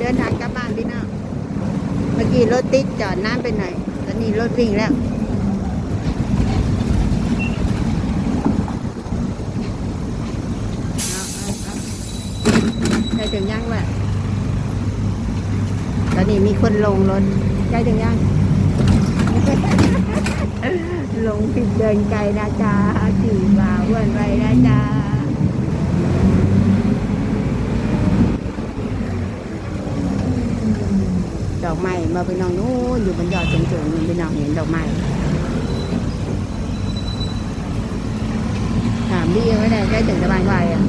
เดินทางกลับบ้านพี่น้องเมื่อกี้รถติดจอดน้ำไปหน่อยตอนนี้รถวิ่งแล้วเอาเอาเอาใกล้ถึงยังแหละตอนนี้มีคนลงรถใกล้ถึงยังลงผิดเดินไกลนะจ๊ะจีบ่าอ้วนไปนะจ๊ะ ดอกไม้มาไปน้องนู้นอยู่บนยอดสูงๆนู่นไปน้องเห็นดอกไม้ถามดีไว้ได้ใกล้ถึงสะพานควายอะ